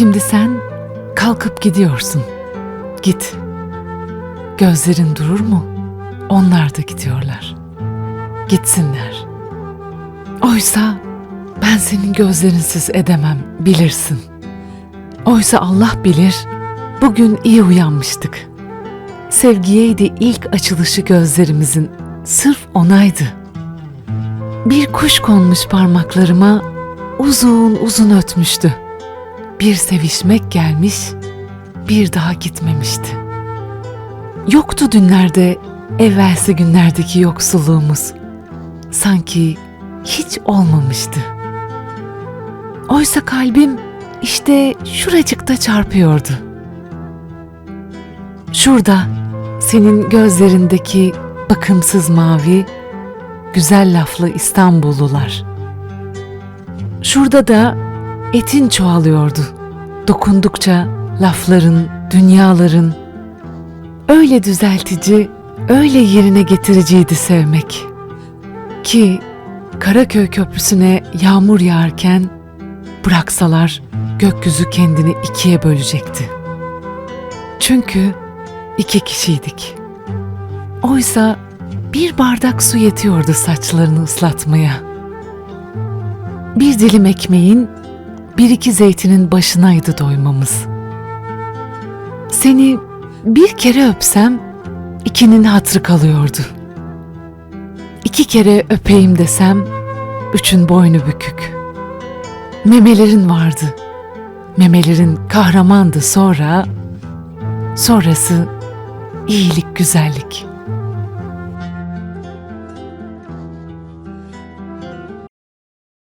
Şimdi sen kalkıp gidiyorsun. Git. Gözlerin durur mu? Onlar da gidiyorlar. Gitsinler. Oysa ben senin gözlerinsiz edemem, bilirsin. Oysa Allah bilir, bugün iyi uyanmıştık. Sevgiyeydi ilk açılışı gözlerimizin, sırf onaydı. Bir kuş konmuş parmaklarıma, uzun uzun ötmüştü. Bir sevişmek gelmiş, bir daha gitmemişti. Yoktu dünlerde, evvelsi günlerdeki yoksulluğumuz. Sanki hiç olmamıştı. Oysa kalbim işte şuracıkta çarpıyordu. Şurada senin gözlerindeki bakımsız mavi, güzel laflı İstanbullular. Şurada da etin çoğalıyordu. Dokundukça lafların, dünyaların öyle düzeltici, öyle yerine getiriciydi sevmek. Ki Karaköy Köprüsü'ne yağmur yağarken bıraksalar gökyüzü kendini ikiye bölecekti. Çünkü iki kişiydik. Oysa bir bardak su yetiyordu saçlarını ıslatmaya. Bir dilim ekmeğin, bir iki zeytinin başınaydı doymamız. Seni bir kere öpsem ikinin hatrı kalıyordu. İki kere öpeyim desem üçün boynu bükük. Memelerin vardı. Memelerin kahramandı sonra, sonrası iyilik güzellik.